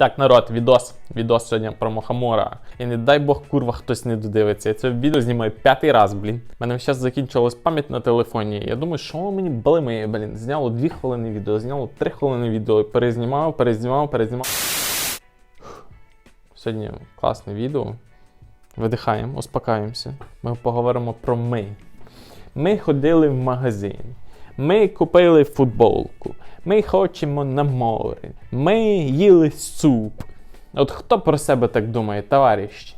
Так, народ, відос. Відос сьогодні про Мохамора. І не дай Бог, курва, хтось не додивиться. Я це відео знімаю п'ятий раз, блін. У мене зараз закінчилась пам'ять на телефоні. Я думаю, що мені блимає, блін. Зняло 2 хвилини відео, зняло 3 хвилини відео. Перезнімав, перезнімав, перезнімав. Сьогодні класне відео. Видихаємо, успокаємося. Ми поговоримо про ми. Ми ходили в магазин. Ми купили футболку. Ми хочемо на море. Ми їли суп. От хто про себе так думає, товариші?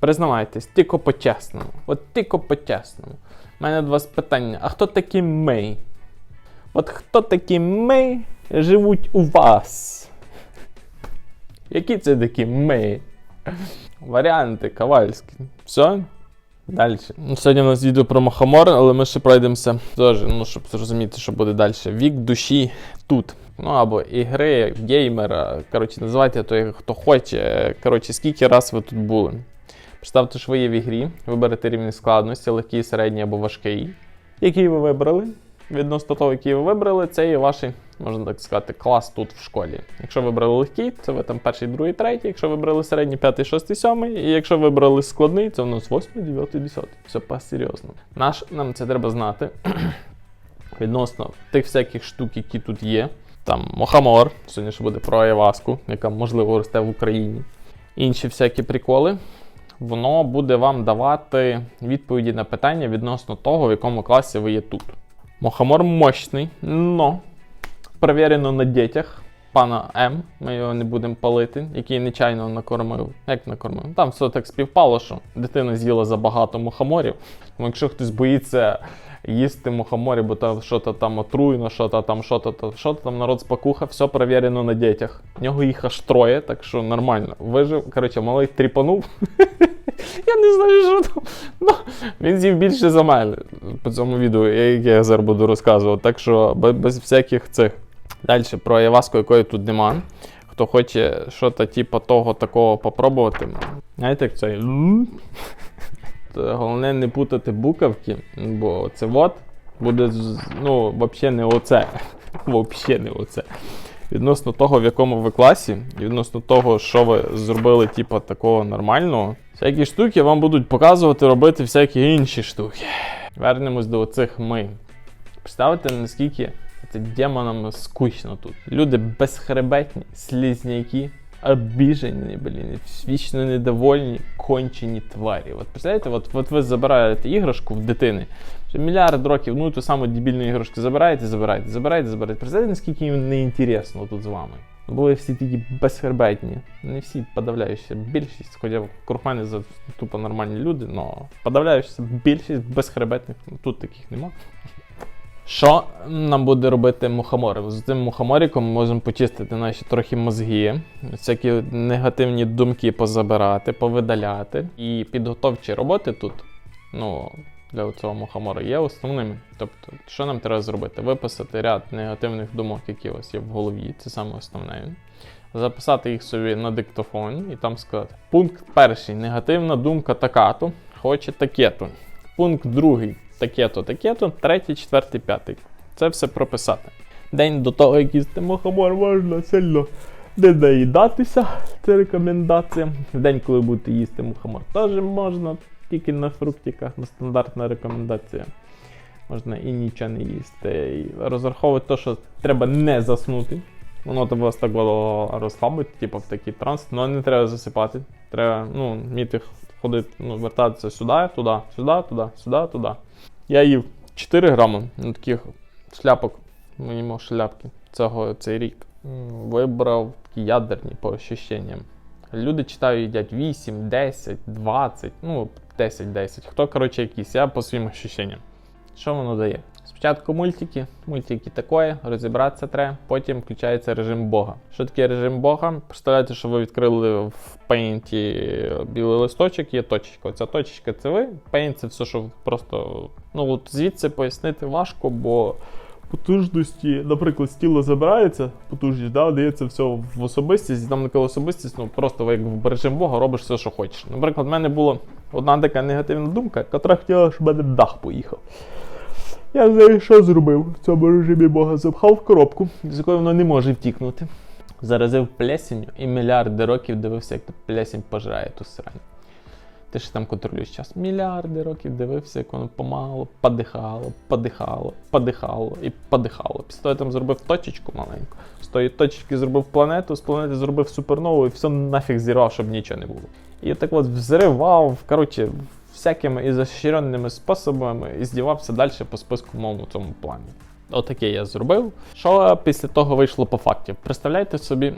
Признавайтесь, тільки по-чесному. От тільки по-чесному. У мене до вас питання: а хто такі ми? От хто такі ми живуть у вас? Які це такі ми? Варіанти Ковальські. Все? Далі. Ну, сьогодні у нас відео про Махомор, але ми ще пройдемося теж, ну, щоб зрозуміти, що буде далі. Вік душі тут. Ну або ігри, геймера. Коротше, називайте то, хто хоче. Коротше, скільки раз ви тут були. Представте, що ви є в ігрі, виберете рівень складності, легкий, середній або важкий. Який ви вибрали? Відносно того, який ви вибрали, це є ваш, можна так сказати, клас тут в школі. Якщо вибрали легкий, це ви там перший, другий, третій. Якщо вибрали середній, п'ятий, шостий, сьомий. І якщо вибрали складний, це у нас восьмий, дев'ятий, десятий. Все по-серйозно. Наш нам це треба знати відносно тих всяких штук, які тут є. Там Мохамор, сьогодні ще буде про Айваску, яка можливо росте в Україні. Інші всякі приколи. Воно буде вам давати відповіді на питання відносно того, в якому класі ви є тут. Мохамор мощний, но перевірено на дітях пана М. Ми його не будемо палити, який нечайно накормив. Як накормив? Там все так співпало, що дитина з'їла забагато мухоморів. Тому якщо хтось боїться їсти мухоморі, бо там то там отруєно, що то там, що то що то там народ спокуха, все перевірено на дітях. В нього їх аж троє, так що нормально. Вижив. Коротше, малий тріпанув. Я не знаю, що там. Ну, він з'їв більше за мене по цьому відео, яке я зараз буду розказувати. Так що без, всяких цих. Далі про Айваску, якої тут нема. Хто хоче щось типу того такого попробувати. Знаєте, як це? То Головне не путати буковки, бо це вот буде ну, взагалі не оце. Взагалі не оце. Відносно того, в якому ви класі, відносно того, що ви зробили, типу, такого нормального, всякі штуки вам будуть показувати робити всякі інші штуки. Вернемось до оцих ми. Представте, наскільки це демонам скучно тут. Люди безхребетні, слізняки, обіжені, блін, вічно недовольні, кончені тварі. От представляєте, от, от ви забираєте іграшку в дитини, вже мільярд років, ну ту саму дебільну іграшку забираєте, забираєте, забираєте, забираєте. Представляєте, наскільки їм неінтересно тут з вами. Були всі такі безхребетні. Не всі подавляюча більшість, хоча круг за тупо нормальні люди, але подавляюча більшість безхребетних, ну, тут таких нема. Що нам буде робити мухомор? З цим мухомориком ми можемо почистити наші трохи мозги, всякі негативні думки позабирати, повидаляти. І підготовчі роботи тут, ну, для цього мухомору є основними. Тобто, що нам треба зробити? Виписати ряд негативних думок, які у вас є в голові, це саме основне. Записати їх собі на диктофон і там сказати: пункт перший негативна думка така-то, хоче таке-то. Пункт другий таке-то, таке-то, третій, четвертий, п'ятий. Це все прописати. День до того, як їсти мухомор, можна сильно не наїдатися. Це рекомендація. В день, коли будете їсти мухомор, теж можна, тільки на фруктиках, на стандартна рекомендація. Можна і нічого не їсти. Розраховувати те, що треба не заснути. Воно тебе вас так було розслабить, типу в такий транс, але не треба засипати. Треба ну, вміти ходити, ну, вертатися сюди, туди, сюди, туди, сюди, туди. Я їв 4 грами ну, таких шляпок, їмо шляпки цього цей рік. Вибрав такі ядерні по ощущенням. Люди читають, їдять 8, 10, 20, ну 10-10. Хто, коротше, якийсь, я по своїм ощущенням. Що воно дає? Спочатку мультики, мультики такої, розібратися треба, потім включається режим Бога. Що таке режим Бога? Представляєте, що ви відкрили в Paint білий листочок, є точечка. Оця точечка це ви. Paint це все, що просто. Ну от звідси пояснити важко, бо потужності, наприклад, з тіла забирається, потужність, да, дається все в особистість, там коли особистість, ну просто ви як в режим Бога робиш все, що хочеш. Наприклад, в мене була одна така негативна думка, яка хотіла, щоб мене дах поїхав. Я знаю, що зробив. В цьому режимі Бога запхав в коробку, з якої воно не може втікнути. заразив плесенью і мільярди років дивився, як та плесень пожирає ту срань. Ти ж там контролюєш час. Мільярди років дивився, як воно помало, подихало, подихало, подихало і подихало. Після того я там зробив точечку маленьку. З тої точечки зробив планету, з планети зробив супернову і все нафіг зірвав, щоб нічого не було. І так от взривав, коротше, всякими ізощренними способами і здівався далі по списку моєму цьому плані. Отаке я зробив. Що після того вийшло по фактів? Представляєте собі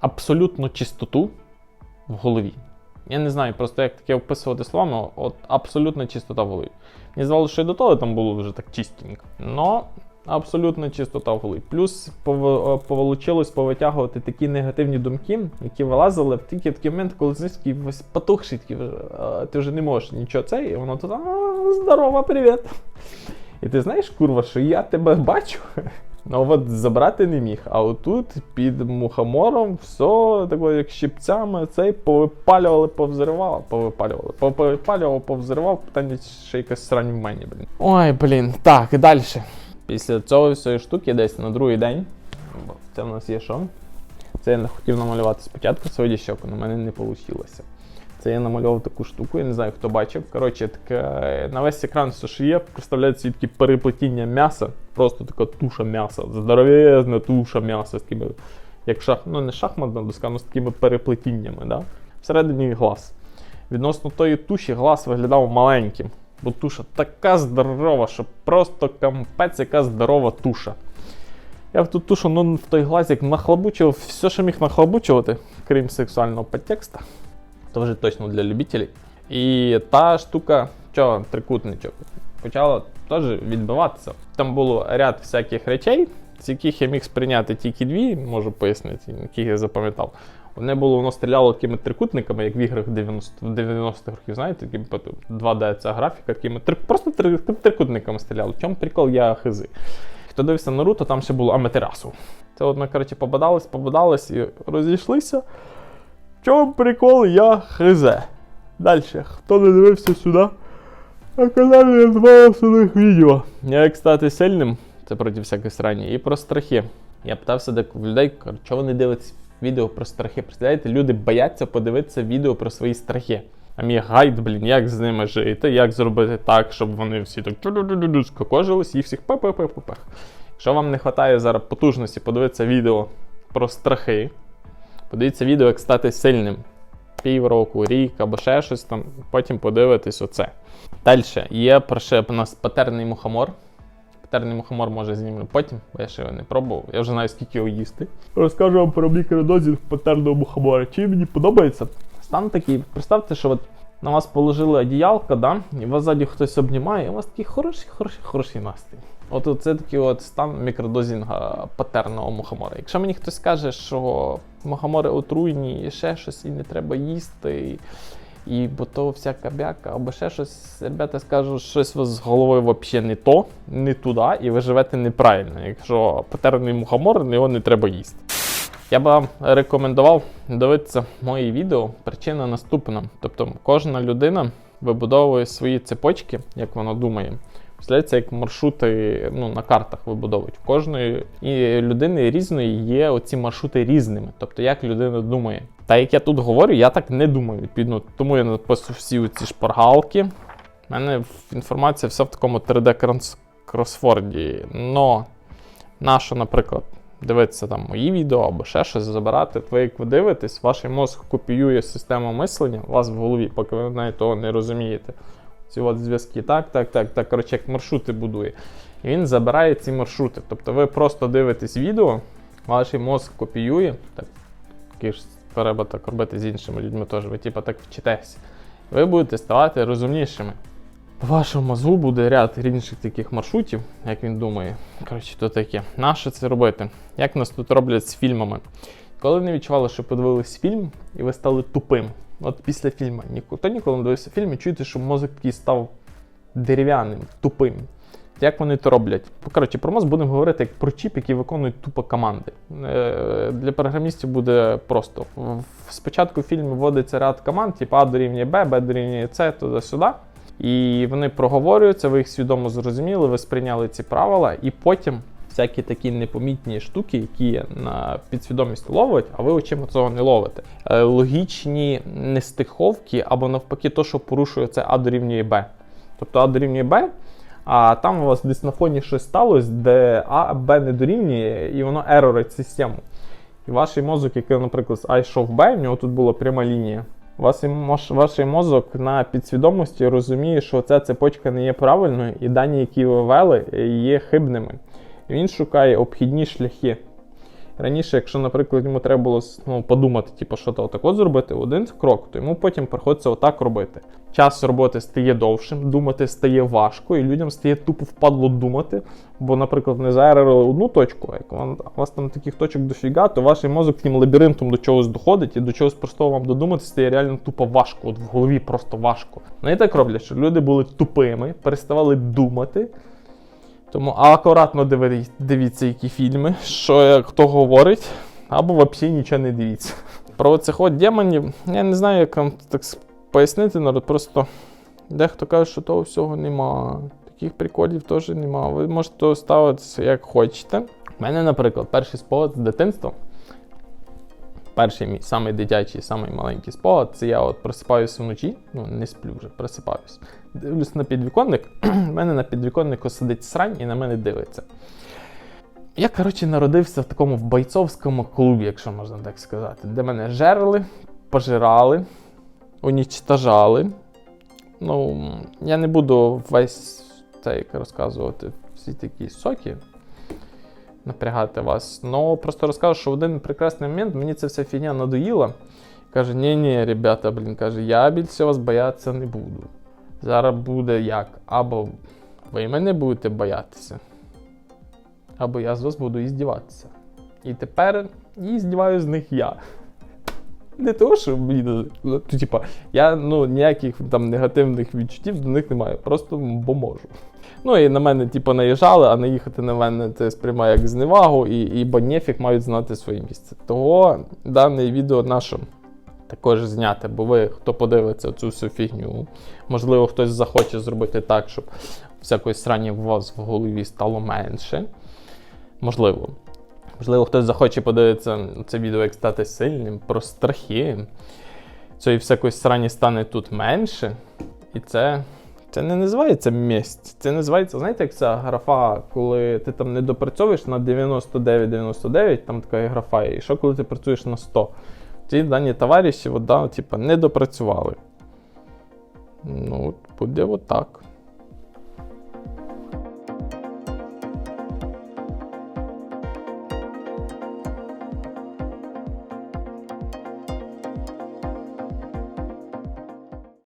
абсолютну чистоту в голові. Я не знаю просто, як таке описувати словами, от абсолютна чистота в голові. Мені здавалося, що і до того там було вже так чистенько. Но абсолютна чистота в голові. Плюс пов- поволочилось повитягувати такі негативні думки, які вилазили тільки в такий момент, коли весь потухший, такий ти вже не можеш нічого це, і воно тут а, здорово, привіт. І ти знаєш, курва, що я тебе бачу. Ну от забрати не міг. А отут під мухомором все тако, як щипцями, цей повипалювали, повзривало, повипалювали, повипалював, повзривав, питання ще якась срань в мені, блін. Ой, блін, так, далі. Після цього всієї штуки, десь на другий день, це в нас є що? Це я не хотів намалювати спочатку свою щоку, але в мене не вийшло. Це я намальовував таку штуку, я не знаю, хто бачив. Коротше, таке, на весь екран все, що є, представляється собі переплетіння м'яса, просто така туша м'яса, здоровезна туша м'яса з такими, як шах, ну не шахматна доска, але з такими переплетіннями. Да? Всередині глаз. Відносно тої туші глаз виглядав маленьким, бо туша така здорова, що просто кампець, яка здорова туша. Я в ту тушу ну, в той глазик нахлобучив все, що міг нахлобучувати, крім сексуального підтекста. То вже точно для любителей. І та штука, що трикутничок, почала теж відбиватися. Там було ряд всяких речей, з яких я міг сприйняти тільки дві, можу пояснити, яких я запам'ятав. Одне було, воно стріляло такими трикутниками, як в іграх 90, 90-х років, знаєте, такими 2D ця графіка, такими три, просто три, трикутниками стріляло. В чому прикол я хизи. Хто дивився Наруто, там ще було Аматерасу. Це от ми, коротше, побадались, побадались і розійшлися. В чому прикол я хизе. Далі, хто не дивився сюди, на каналі два основних відео. Я як стати сильним, це проти всякої срані, і про страхи. Я питався деяких людей, чого вони дивляться відео про страхи. Представляєте, люди бояться подивитися відео про свої страхи. А мій гайд, блін, як з ними жити, як зробити так, щоб вони всі так скокожились і всіх пах-пах-пах-пах. Якщо вам не вистачає зараз потужності подивитися відео про страхи, подивіться відео, як стати сильним. Півроку, рік або ще щось там, потім подивитись оце. Далі є ще у нас патерний мухомор. Патерний мухомор може знімемо потім, бо я ще його не пробував. Я вже знаю, скільки його їсти. Розкажу вам про мікродозінг патерного мухомора. Чи мені подобається? Стан такий, представте, що от на вас положили одіялка, да? і вас ззаді хтось обнімає, і у вас такий хороший, хороший, хороший настрій. От це такий от стан мікродозінга патерного мухомора. Якщо мені хтось каже, що мухомори отруйні і ще щось, і не треба їсти, і, і бо то всяка бяка, або ще щось, ребята скажуть, щось у вас з головою взагалі не то, не туди, і ви живете неправильно. Якщо потерний мухомор, його не треба їсти. Я б рекомендував дивитися мої відео. Причина наступна. Тобто кожна людина вибудовує свої цепочки, як вона думає. Представляється, як маршрути ну, на картах вибудовують. У кожної і людини різної є оці маршрути різними. Тобто, як людина думає. Та як я тут говорю, я так не думаю. Відповідно, тому я написую всі ці шпаргалки. У мене інформація вся в такому 3D-кросфорді. Но наша, наприклад, дивитися там мої відео або ще щось забирати. Ви як ви дивитесь, ваш мозк копіює систему мислення у вас в голові, поки ви навіть того не розумієте. Ці от зв'язки, так, так, так, так. Коротше, як маршрути будує. І він забирає ці маршрути. Тобто ви просто дивитесь відео, ваш мозк копіює. Так, такі ж треба так робити з іншими людьми теж. Ви типу так вчитесь. Ви будете ставати розумнішими. По вашому мозгу буде ряд інших таких маршрутів, як він думає. Коротше, то таке. Нащо це робити? Як нас тут роблять з фільмами? Коли не відчували, що подивились фільм, і ви стали тупим. От після фільму ніхто ніколи не дивився фільм і чуєте, що мозок такий став дерев'яним, тупим. Як вони то роблять? Коротше, про мозок будемо говорити як про чіп, який виконують тупо команди. Е, Для програмістів буде просто. Спочатку в вводиться ряд команд, типу А дорівнює Б, Б дорівнює С, туди-сюди. І вони проговорюються, ви їх свідомо зрозуміли, ви сприйняли ці правила, і потім всякі такі непомітні штуки, які на підсвідомість ловить, а ви очима цього не ловите. Е, логічні нестиховки або навпаки, то, що порушує це А дорівнює Б. Тобто А дорівнює Б, а там у вас десь на фоні щось сталося, де А Б не дорівнює, і воно ерорить систему. І ваш мозок, який, наприклад, з А йшов в Б, в нього тут була пряма лінія. Ваш, ваш мозок на підсвідомості розуміє, що ця цепочка не є правильною, і дані, які ви ввели, є хибними. Він шукає обхідні шляхи. Раніше, якщо, наприклад, йому треба було ну, подумати, типу, що то отак от зробити один крок, то йому потім приходиться отак робити. Час роботи стає довшим, думати стає важко, і людям стає тупо впадло думати. Бо, наприклад, не заерили одну точку, а як у вас там таких точок дофіга, то ваш мозок тим лабіринтом до чогось доходить, і до чогось простого вам додумати стає реально тупо важко. От в голові просто важко. Ну і так роблять, що люди були тупими, переставали думати. Тому акуратно дивіться, які фільми, що хто говорить, або взагалі нічого не дивіться. Про цих от демонів, я не знаю, як вам так пояснити, народ. Просто дехто каже, що того всього нема. Таких приколів теж нема. Ви можете ставитися як хочете. У мене, наприклад, перший спогад з дитинства. Перший мій самий дитячий, самий маленький спогад, це я от просипаюся вночі, ну не сплю вже, просипаюсь. Дивлюсь на підвіконник, в мене на підвіконнику сидить срань і на мене дивиться. Я, коротше, народився в такому в бойцовському клубі, якщо можна так сказати, де мене жерли, пожирали, унічтажали. Ну, я не буду весь цей розказувати всі такі соки, напрягати вас. Ну, просто розкажу, що в один прекрасний момент мені ця вся фігня надоїла. Каже, ні ні ребята, блін, каже, я більше вас боятися не буду. Зараз буде як? Або ви мене будете боятися, або я з вас буду іздіватися. І тепер і здіваю з них я. Не того, що блін, ну, типа, я ну, ніяких там негативних відчуттів до них не маю, просто бо можу. Ну і на мене, типу, наїжджали, а наїхати на мене це сприймає як зневагу, і, і бо нефіг мають знати своє місце. Того дане відео наше також зняти, бо ви, хто подивиться цю всю фігню, можливо, хтось захоче зробити так, щоб всякої срані у вас в голові стало менше. Можливо. Можливо, хтось захоче подивитися це відео, як стати сильним, про страхи. Цієї всякої срані стане тут менше. І це. Це не називається місць. Це називається, знаєте, як ця графа, коли ти там не допрацьовуєш на 99-99, там така графа, і що коли ти працюєш на 100? Ці дані товариші, от, типу, не допрацювали. Ну, буде отак.